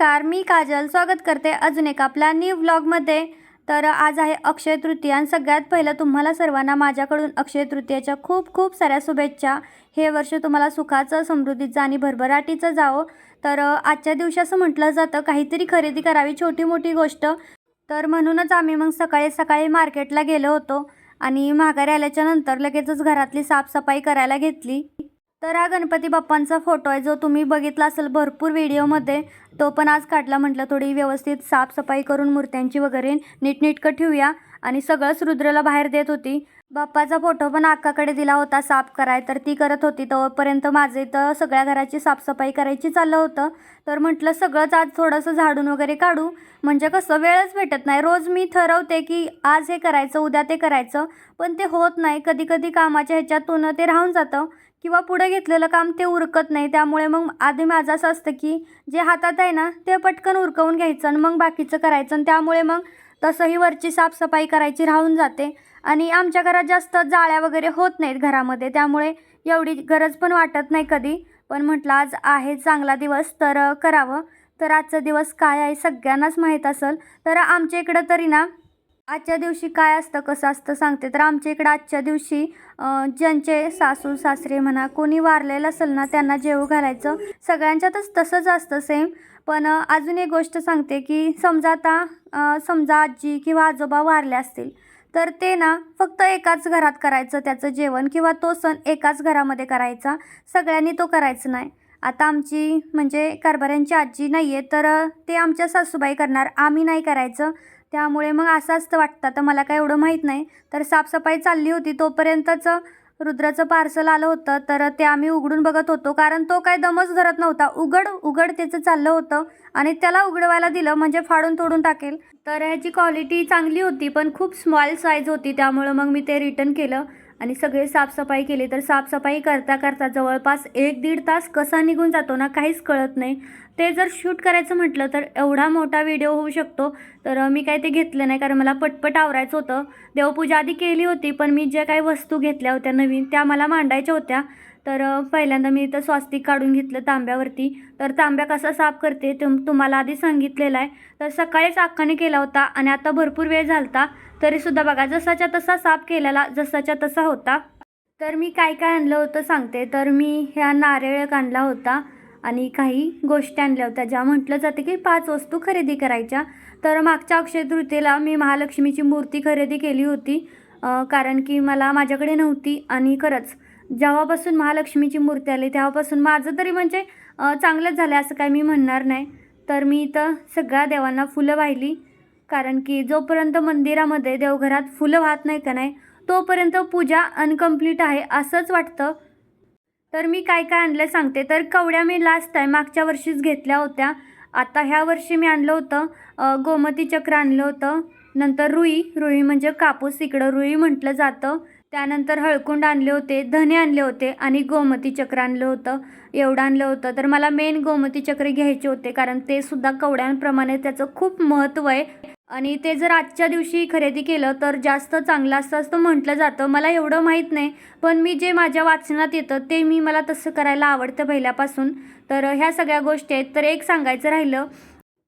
नमस्कार मी काजल. स्वागत करते अजून एक आपल्या न्यू व्लॉगमध्ये तर आज आहे अक्षय तृतीया आणि सगळ्यात पहिलं तुम्हाला सर्वांना माझ्याकडून अक्षय तृतीयाच्या खूप खूप साऱ्या शुभेच्छा. हे वर्ष तुम्हाला सुखाचं समृद्धीचं आणि भरभराटीचं जावं. तर आजच्या दिवशी असं म्हटलं जातं काहीतरी खरेदी करावी छोटी मोठी गोष्ट. तर म्हणूनच आम्ही मग सकाळी सकाळी मार्केटला गेलो होतो. आणि माघारी आल्याच्यानंतर लगेचच घरातली साफसफाई करायला घेतली. तर हा गणपती बाप्पांचा फोटो आहे जो तुम्ही बघितला असेल भरपूर व्हिडिओमध्ये तो पण आज काढला म्हटलं थोडी व्यवस्थित साफसफाई करून मूर्त्यांची वगैरे नीटनीटकं ठेवूया. आणि सगळंच रुद्रला बाहेर देत होती. बाप्पाचा फोटो पण अक्काकडे दिला होता साफ कराय तर ती करत होती. तोपर्यंत माझे तर सगळ्या घराची साफसफाई करायची चाललं होतं. तर म्हटलं सगळंच आज थोडंसं झाडून वगैरे काढू. म्हणजे कसं वेळच भेटत नाही. रोज मी ठरवते की आज हे करायचं उद्या ते करायचं. पण ते होत नाही. कधी कधी कामाच्या ह्याच्यातून ते राहून जातं. किंवा पुढे घेतलेलं काम ते उरकत नाही त्यामुळे मग आधी माझं असं असतं की जे हातात आहे ना ते पटकन उरकवून घ्यायचं आणि मग बाकीचं करायचं आणि त्यामुळे मग तसंही वरची साफसफाई करायची राहून जाते. आणि आमच्या घरात जास्त जाळ्या वगैरे होत नाहीत घरामध्ये त्यामुळे एवढी गरज पण वाटत नाही कधी. पण म्हटलं आज आहे चांगला दिवस तर करावं. तर आजचा दिवस काय आहे सगळ्यांनाच माहीत असेल. तर आमच्या इकडं तरी ना आजच्या दिवशी काय असतं कसं असतं सांगते. तर आमच्या इकडं आजच्या दिवशी ज्यांचे सासू सासरे म्हणा कोणी वारलेलं असेल ना त्यांना जेवू घालायचं. सगळ्यांच्यातच तसंच असतं सेम पण अजून एक गोष्ट सांगते की समजा आता समजा आजी किंवा आजोबा वारले असतील तर ते ना फक्त एकाच घरात करायचं त्याचं जेवण किंवा तो सण एकाच घरामध्ये करायचा. सगळ्यांनी तो करायचं नाही. आता आमची म्हणजे कारभाऱ्यांची आजी नाही आहे तर ते आमच्या सासूबाई करणार. आम्ही नाही करायचं. त्यामुळे मग असं असतं वाटतं. आता मला काय एवढं माहीत नाही. तर साफसफाई चालली होती. तोपर्यंतच रुद्राचं पार्सल आलं होतं. तर ते आम्ही उघडून बघत होतो. कारण तो काय दमच धरत नव्हता. उघड उघड त्याचं चाललं होतं. आणि त्याला उघडवायला दिलं. म्हणजे फाडून तोडून टाकेल. तर ह्याची क्वालिटी चांगली होती. पण खूप स्मॉल साईज होती. त्यामुळं मग मी ते रिटर्न केलं. आणि सगळे साफसफाई केली तर साफसफाई करता करता जवळपास एक दीड तास कसा निघून जातो ना काहीच कळत नाही. ते जर शूट करायचं म्हटलं तर एवढा मोठा व्हिडिओ होऊ शकतो. तर मी काय ते घेतलं नाही कारण मला पटपट आवरायचं होतं. देवपूजा आधी केली होती पण मी ज्या काही वस्तू घेतल्या होत्या नवीन त्या मला मांडायच्या होत्या. तर पहिल्यांदा मी इथं स्वास्तिक काढून घेतलं तांब्यावरती. तर तांब्या कसा साफ करते तुम तुम्हाला आधी सांगितलेला आहे. तर सकाळीच अक्काने केला होता आणि आता भरपूर वेळ झालता. तरीसुद्धा बघा जसाच्या तसा साफ केलेला जसाच्या तसा होता. तर मी काय काय आणलं होतं सांगते. तर मी ह्या नारळ आणला होता आणि काही गोष्टी आणल्या होत्या. ज्या म्हटलं जातं की पाच वस्तू खरेदी करायच्या. तर मागच्या अक्षय तृतीयेला मी महालक्ष्मीची मूर्ती खरेदी केली होती. कारण की मला माझ्याकडे नव्हती आणि खरंच जेव्हापासून महालक्ष्मीची मूर्ती आली तेव्हापासून माझं तरी म्हणजे चांगलंच झालं असं काय मी म्हणणार नाही. तर मी इथं सगळ्या देवांना फुलं वाहिली. कारण की जोपर्यंत मंदिरामध्ये देवघरात फुलं वाहत नाही का नाही तोपर्यंत पूजा अनकम्प्लीट आहे असंच वाटतं. तर मी काय काय आणलं सांगते. तर कवड्या मी लास्ट आहे मागच्या वर्षीच घेतल्या होत्या. आता ह्या वर्षी मी आणलं होतं. गोमती चक्र आणलं होतं. नंतर रुई. रुई म्हणजे कापूस. इकडं रुई म्हटलं जातं. त्यानंतर हळकुंड आणले होते धने आणले होते आणि गोमती चक्र आणलं होतं. एवढं आणलं होतं. तर मला मेन गोमती चक्र घ्यायचे होते कारण ते सुद्धा कवड्यांप्रमाणे त्याचं खूप महत्त्व आहे. आणि ते जर आजच्या दिवशी खरेदी केलं तर जास्त चांगलं असतं असं म्हटलं जातं. मला एवढं माहीत नाही पण मी जे माझ्या वाचनात येतं ते मी मला तसं करायला आवडतं पहिल्यापासून. तर ह्या सगळ्या गोष्टी आहेत. तर एक सांगायचं राहिलं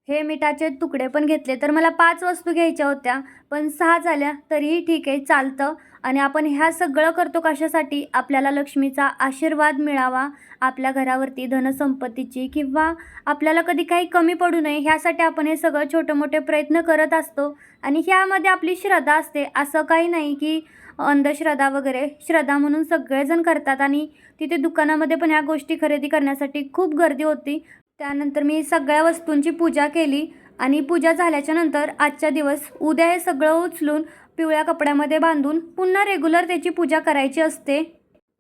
हे मिठाचे तुकडे पण घेतले. तर मला पाच वस्तू घ्यायच्या होत्या पण सहा झाल्या तरीही ठीक आहे चालतं. आणि आपण ह्या सगळं करतो कशासाठी? आपल्याला लक्ष्मीचा आशीर्वाद मिळावा आपल्या घरावरती धनसंपत्तीची किंवा आपल्याला कधी काही कमी पडू नये ह्यासाठी आपण हे सगळं छोटे मोठे प्रयत्न करत असतो. आणि ह्यामध्ये आपली श्रद्धा असते. असं काही नाही की अंधश्रद्धा वगैरे श्रद्धा म्हणून सगळेजण करतात आणि तिथे दुकानामध्ये पण ह्या गोष्टी खरेदी करण्यासाठी खूप गर्दी होती. त्यानंतर मी सगळ्या वस्तूंची पूजा केली आणि पूजा झाल्याच्यानंतर आजच्या दिवस उद्या हे सगळं उचलून पिवळ्या कपड्यामध्ये बांधून पुन्हा रेग्युलर त्याची पूजा करायची असते.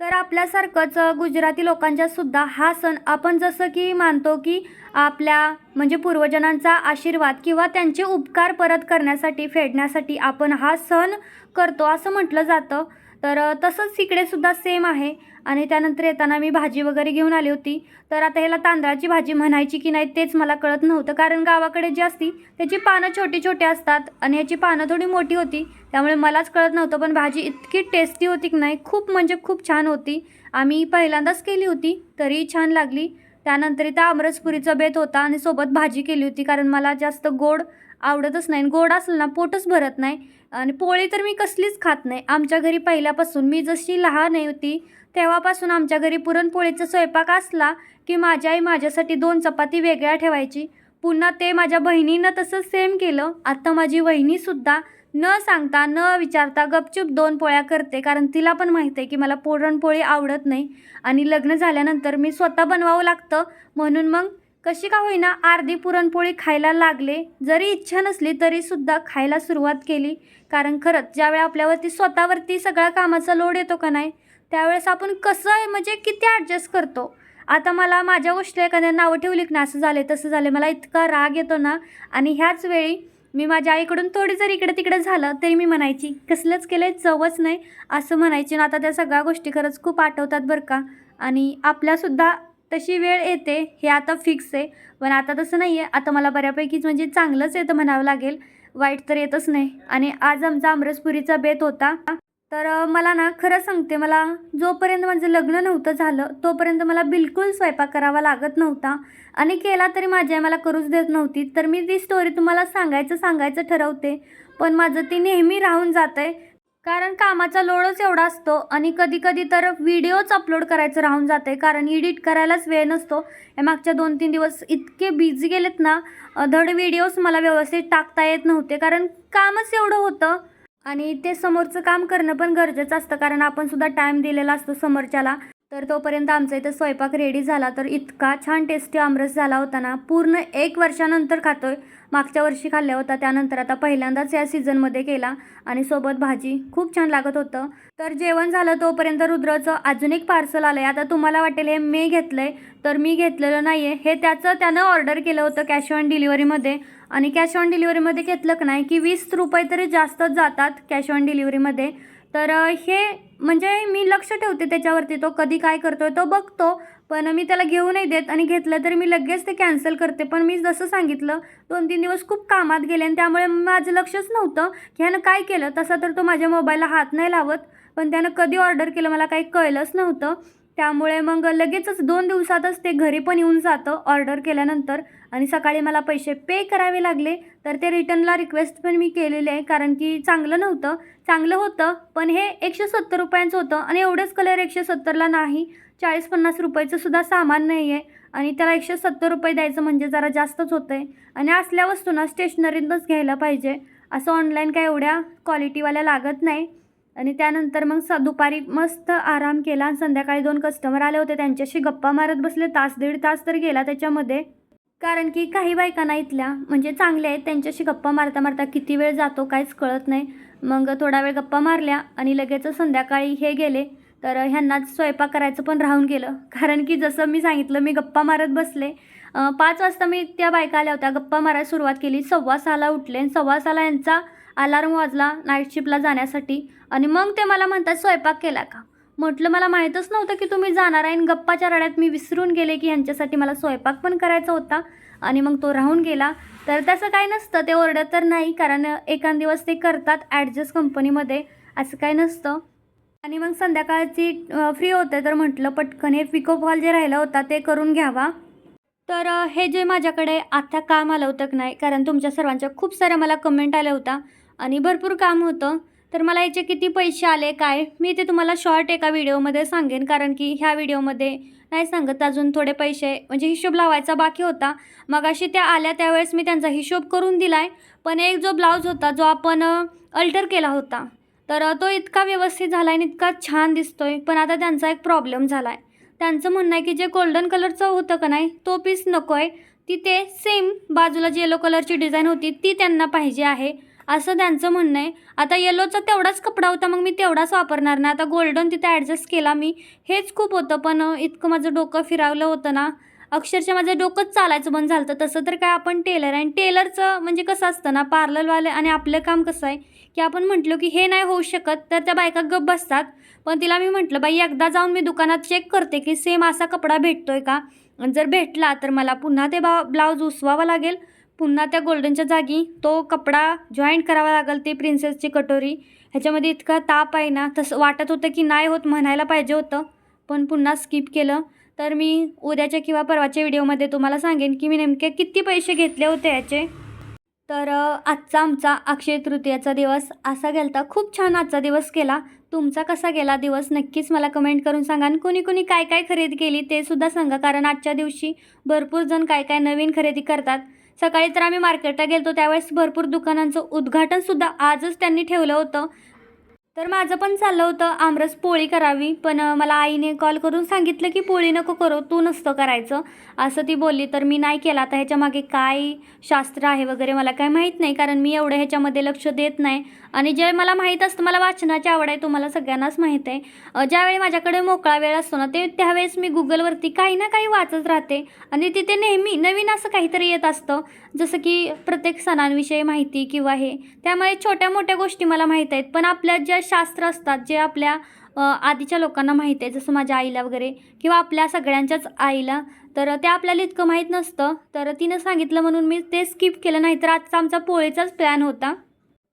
तर आपल्यासारखंच गुजराती लोकांच्या सुद्धा हा सण आपण जसं की मानतो की आपल्या म्हणजे पूर्वजनांचा आशीर्वाद किंवा त्यांचे उपकार परत करण्यासाठी फेडण्यासाठी आपण हा सण करतो असं म्हटलं जातं. तर तसंच इकडे सुद्धा सेम आहे. आणि त्यानंतर येताना मी भाजी वगैरे घेऊन आली होती. तर आता ह्याला तांदळाची भाजी म्हणायची की नाही तेच मला कळत नव्हतं. कारण गावाकडे जी असती त्याची पानं छोटी छोटी असतात आणि ह्याची पानं थोडी मोठी होती. त्यामुळे मलाच कळत नव्हतं. पण भाजी इतकी टेस्टी होती की नाही खूप म्हणजे खूप छान होती. आम्ही पहिल्यांदाच केली होती तरी छान लागली. त्यानंतर इथं आमरसपुरीचा बेत होता आणि सोबत भाजी केली होती. कारण मला जास्त गोड आवडतच नाही आणि गोड असलं ना पोटच भरत नाही. आणि पोळी तर मी कसलीच खात नाही. आमच्या घरी पहिल्यापासून मी जशी लहान आहे होती तेव्हापासून आमच्या घरी पुरणपोळीचा स्वयंपाक असला की माझी आई माझ्यासाठी दोन चपाती वेगळ्या ठेवायची. पुन्हा ते माझ्या बहिणीनं तसं सेम केलं. आत्ता माझी वहिनीसुद्धा न सांगता न विचारता गपचूप दोन पोळ्या करते कारण तिला पण माहीत आहे की मला पुरणपोळी आवडत नाही. आणि लग्न झाल्यानंतर मी स्वतः बनवावं लागतं. म्हणून मग कशी का होईना अर्धी पुरणपोळी खायला लागले? जरी इच्छा नसली तरीसुद्धा खायला सुरुवात केली. कारण खरंच ज्यावेळी आपल्यावरती स्वतःवरती सगळ्या कामाचा लोड येतो का नाही त्यावेळेस आपण कसं आहे म्हणजे किती ॲडजस्ट करतो? आता मला माझ्या गोष्टी एखाद्या नावं ठेवली की ना असं झाले तसं झाले मला इतका राग येतो ना. आणि ह्याच वेळी मी माझ्या आईकडून थोडी जर इकडे तिकडे झालं तरी मी म्हणायची कसलंच केलं आहे चवच नाही असं म्हणायची. ना आता त्या सगळ्या गोष्टी खरंच खूप आठवतात बरं का. आणि आपल्यासुद्धा तशी वेळ येते हे आता फिक्स आहे. पण आता तसं नाही आहे आता मला बऱ्यापैकीच म्हणजे चांगलंच येतं म्हणावं लागेल. वाईट तर येतच नाही. आणि आज आमचा आमरसपुरीचा बेत होता. तर मला ना खरं सांगते मला जोपर्यंत माझं लग्न नव्हतं झालं तोपर्यंत मला बिलकुल स्वयंपाक करावा लागत नव्हता. आणि केला तरी माझी आई मला करूच देत नव्हती. तर मी ती स्टोरी तुम्हाला सांगायचं सांगायचं ठरवते. पण माझं ती नेहमी राहून जात आहे कारण कामाचा लोडच एवढा असतो आणि कधी कधी तर व्हिडिओच अपलोड करायचं राहून जाते. कारण एडिट करायलाच वेळ नसतो. हे मागच्या दोन तीन दिवस इतके बिझी गेलेत ना धड व्हिडिओज मला व्यवस्थित टाकता येत नव्हते. कारण कामच एवढं होतं. आणि ते समोरचं काम करणं पण गरजेचं असतं. कारण आपण सुद्धा टाईम दिलेला असतो समोरच्याला. तर तोपर्यंत आमचा इथं स्वयंपाक रेडी झाला. तर इतका छान टेस्टी आमरस झाला होता ना. पूर्ण एक वर्षानंतर खातो आहे मागच्या वर्षी खाल्ल्या होता. त्यानंतर आता पहिल्यांदाच या सीझनमध्ये केला. आणि सोबत भाजी खूप छान लागत होतं. तर जेवण झालं तोपर्यंत रुद्रचं अजून एक पार्सल आलं आहे आता तुम्हाला वाटेल हे मी घेतलं आहे तर मी घेतलेलं नाही आहे हे त्याचं त्यानं ऑर्डर केलं होतं कॅश ऑन डिलिव्हरीमध्ये आणि कॅश ऑन डिलिव्हरीमध्ये घेतलं की नाही की वीस रुपये तरी जास्तच जातात कॅश ऑन डिलिव्हरीमध्ये तर हे म्हणजे मी लक्ष ठेवते त्याच्यावरती. तो कधी काय करतो तो बघतो पण मी त्याला घेऊ नाही देत आणि घेतलं तरी मी लगेच ते कॅन्सल करते. पण मी जसं सांगितलं दोन तीन दिवस खूप कामात गेले आणि त्यामुळे माझं लक्षच नव्हतं की ह्यानं काय केलं. तसं तर तो माझ्या मोबाईलला हात नाही लावत पण त्यानं कधी ऑर्डर केलं मला काही कळलंच नव्हतं. त्यामुळे मग लगेचच दोन दिवसातच ते घरी पण येऊन जातं ऑर्डर केल्यानंतर आणि सकाळी मला पैसे पे करावे लागले. तर ते रिटर्नला रिक्वेस्ट पण मी केलेले आहे कारण की चांगलं नव्हतं. चांगलं होतं पण हे एकशे सत्तर रुपयांचं होतं आणि एवढंच कलर एकशे सत्तरला नाही. चाळीस पन्नास रुपयाचं सुद्धा सामान नाही आहे आणि त्याला एकशे सत्तर रुपये द्यायचं म्हणजे जरा जास्तच होतं आहे आणि असल्या वस्तूंना स्टेशनरीतच घ्यायला पाहिजे. असं ऑनलाईन काय एवढ्या क्वालिटीवाल्या लागत नाही. आणि त्यानंतर मग स दुपारी मस्त आराम केला. आणि संध्याकाळी दोन कस्टमर आले होते. त्यांच्याशी गप्पा मारत बसले. तास दीड तास तर गेला त्याच्यामध्ये. कारण की काही बायकांना इथल्या म्हणजे चांगल्या आहेत त्यांच्याशी गप्पा मारता मारता किती वेळ जातो काहीच कळत नाही. मग थोडा वेळ गप्पा मारल्या आणि लगेच संध्याकाळी हे गेले. तर ह्यांना स्वयंपाक करायचं पण राहून गेलं. कारण की जसं मी सांगितलं मी गप्पा मारत बसले. पाच वाजता मी त्या बायका आल्या होत्या गप्पा मारायला सुरुवात केली. सव्वा सहाला उठले आणि सव्वा सहाला यांचा अलार्म वाजला नाईट शिपला जाण्यासाठी. आणि मग ते मला म्हणतात स्वयंपाक केला का? म्हटलं मला माहीतच नव्हतं की तुम्ही जाणार आहे. आणि गप्पाच्या रड्यात मी विसरून गेले की ह्यांच्यासाठी मला स्वयंपाक पण करायचा होता. आणि मग तो राहून गेला. तर तसं काही नसतं. ते ओरडत तर नाही कारण एखाद दिवस ते करतात ॲडजस्ट कंपनीमध्ये. असं काही नसतं. आणि मग संध्याकाळची फ्री होते तर म्हटलं पटकन हे पिको फॉल जे राहिला होता ते करून घ्यावा. तर हे जे माझ्याकडे आता काम आलं होतं की नाही कारण तुमच्या सर्वांच्या खूप साऱ्या मला कमेंट आल्या होता आणि भरपूर काम होतं. तर मला याचे किती पैसे आले काय? मी ते तुम्हाला शॉर्ट एका व्हिडिओमध्ये सांगेन कारण की ह्या व्हिडिओमध्ये नाही सांगत अजून थोडे पैसे. म्हणजे हिशोब लावायचा बाकी होता. मग अशी त्या आल्या त्यावेळेस मी त्यांचा हिशोब करून दिला आहे पण एक जो ब्लाऊज होता जो आपण अल्टर केला होता तर तो इतका व्यवस्थित झाला आहे आणि इतका छान दिसतो आहे पण आता त्यांचा एक प्रॉब्लेम झाला आहे त्यांचं म्हणणं आहे की जे गोल्डन कलरचं होतं का नाही तो पीस नको आहे तिथे सेम बाजूला जी येलो कलरची डिझाईन होती ती त्यांना पाहिजे आहे. असं त्यांचं म्हणणं आहे. आता येलोचा तेवढाच कपडा होता मग मी तेवढाच वापरणार नाही. आता गोल्डन तिथे ॲडजस्ट केला मी. हेच खूप होतं पण इतकं माझं डोकं फिरावलं होतं ना. अक्षरशः माझं डोकंच चालायचं बंद झालं होतं. तसं तर काय आपण टेलर आणि टेलरचं म्हणजे कसं असतं ना पार्लरवाले आणि आपलं काम कसं आहे की आपण म्हटलं की हे नाही होऊ शकत तर त्या बायका गप्प बसतात. पण तिला मी म्हटलं बाई एकदा जाऊन मी दुकानात चेक करते की सेम असा कपडा भेटतोय का? जर भेटला तर मला पुन्हा ते बा ब्लाऊज उसवावा लागेल. पुन्हा त्या गोल्डनच्या जागी तो कपडा जॉईंट करावा लागेल ती प्रिन्सेसची कटोरी. ह्याच्यामध्ये इतका ताप आहे ना तसं वाटत होतं की नाही होत म्हणायला पाहिजे होतं. पण पुन्हा स्किप केलं. तर मी उद्याच्या किंवा परवाच्या व्हिडिओमध्ये तुम्हाला सांगेन की मी नेमके किती पैसे घेतले होते याचे. तर आजचा आमचा अक्षय तृतीयाचा दिवस असा गेलता. खूप छान आजचा दिवस केला. तुमचा कसा गेला दिवस नक्कीच मला कमेंट करून सांगा. आणि कोणी कोणी काय काय खरेदी केली ते सुद्धा सांगा. कारण आजच्या दिवशी भरपूर जण काय काय नवीन खरेदी करतात. सकाळी तर आम्ही मार्केटला गेलतो. त्यावेळेस भरपूर दुकानांचं उद्घाटनसुद्धा आजच त्यांनी ठेवलं होतं. तर माझं पण चाललं होतं. आमरस पोळी करावी. पण मला आईने कॉल करून सांगितलं की पोळी नको करू. तू नसतं करायचं. असं ती बोलली. तर मी नाही केला. आता ह्याच्यामागे काय शास्त्र आहे वगैरे मला काय माहीत नाही. कारण मी एवढं ह्याच्यामध्ये लक्ष देत नाही. आणि जे मला माहीत असतं मला वाचनाची आवड आहे तुम्हाला सगळ्यांनाच माहीत आहे. ज्यावेळी माझ्याकडे मोकळा वेळ असतो ना ते त्यावेळेस मी गुगलवरती काही ना काही वाचत राहते. आणि तिथे नेहमी नवीन असं काहीतरी येत असतं. जसं की प्रत्येक सणांविषयी माहिती किंवा हे. त्यामुळे छोट्या मोठ्या गोष्टी मला माहीत आहेत. पण आपल्या ज्या शास्त्र असतात जे आपल्या आधीच्या लोकांना माहीत आहे. जसं माझ्या आईला वगैरे किंवा आपल्या सगळ्यांच्याच आईला. तर ते आपल्याला इतकं माहीत नसतं. तर तिनं सांगितलं म्हणून मी ते स्किप केलं. नाही तर आजचा आमचा पोळीचाच प्लॅन होता.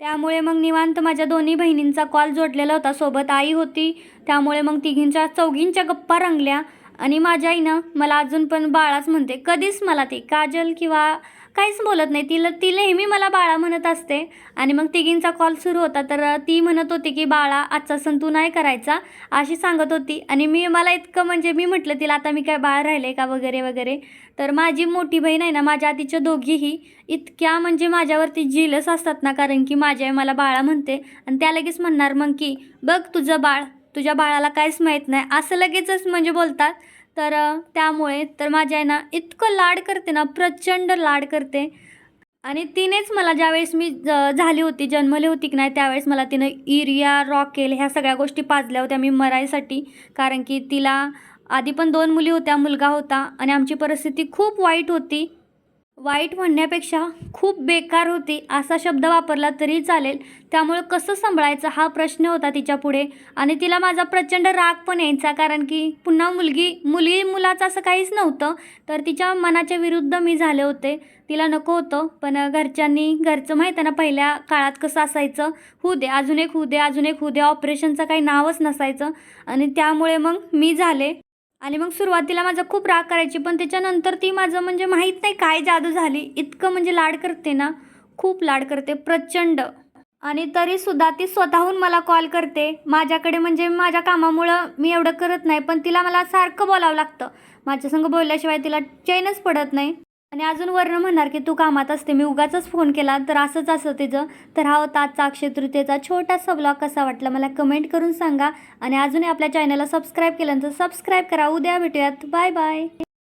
त्यामुळे मग निवांत माझ्या दोन्ही बहिणींचा कॉल जोडलेला होता. सोबत आई होती. त्यामुळे मग तिघींच्या चौघींच्या गप्पा रंगल्या. आणि माझ्या आईनं मला अजून पण बाळाच म्हणते कधीच मला ती? काजल किंवा काहीच बोलत नाही. तिला ती नेहमी मला बाळा म्हणत असते. आणि मग तिघींचा कॉल सुरू होता. तर ती म्हणत होती की बाळा आजचा सण तू नाही करायचा. अशी सांगत होती. आणि मी मला इतकं म्हणजे मी म्हटलं तिला आता मी काय बाळ राहिले का? वगैरे वगैरे. तर माझी मोठी बहीण आहे ना माझ्या आधीच्या दोघीही इतक्या म्हणजे माझ्यावरती जिलस असतात ना कारण की माझी आई मला बाळा म्हणते. आणि त्या लगेच म्हणणार मग की बघ तुझं बाळ. तुझ्या बाळाला काहीच माहीत नाही. असं लगेचच म्हणजे बोलतात. तर त्यामुळे तर माझी आहे ना इतकं लाड करते ना प्रचंड लाड करते. आणि तिनेच मला ज्यावेळेस मी ज- झाली होती जन्मली होती की नाही त्यावेळेस मला तिनं इरिया रॉकेल ह्या सगळ्या गोष्टी पाजल्या होत्या मी मरायसाठी. कारण की तिला आधी पण दोन मुली होत्या मुलगा होता आणि आमची परिस्थिती खूप वाईट होती. वाईट म्हणण्यापेक्षा खूप बेकार होती असा शब्द वापरला तरी चालेल. त्यामुळं कसं सांभाळायचं हा प्रश्न होता तिच्या पुढे. आणि तिला माझा प्रचंड राग पण यायचा कारण की पुन्हा मुलगी मुली मुलाचं असं काहीच नव्हतं. तर तिच्या मनाच्या विरुद्ध मी झाले होते. तिला नको होतं. पण घरच्यांनी घरचं माहीत आहे ना पहिल्या काळात कसं असायचं? होऊ दे अजून एक होऊ दे अजून एक होऊ दे ऑपरेशनचं काही नावच नसायचं. आणि त्यामुळे मग मी झाले. आणि मग सुरुवातीला माझा खूप राग करायची पण त्याच्यानंतर ती माझं म्हणजे माहीत नाही काय जादू झाली. इतकं म्हणजे लाड करते ना खूप लाड करते प्रचंड. आणि तरीसुद्धा ती स्वतःहून मला कॉल करते. माझ्याकडे म्हणजे माझ्या कामामुळं मी एवढं करत नाही पण तिला मला सारखं बोलावं लागतं. माझ्यासंग बोलल्याशिवाय तिला चैनच पडत नाही. आणि अजून वर्ण म्हणणार की तू कामात असते मी उगाच फोन केला तर असंच असं तिचं. तर हा होता आजचा अक्षय तृतीयेचा छोटासा ब्लॉग कसा वाटला मला कमेंट करून सांगा. आणि अजूनही आपल्या चॅनलला सबस्क्राईब केल्यानंतर सबस्क्राईब करा. उद्या भेटूयात. Bye bye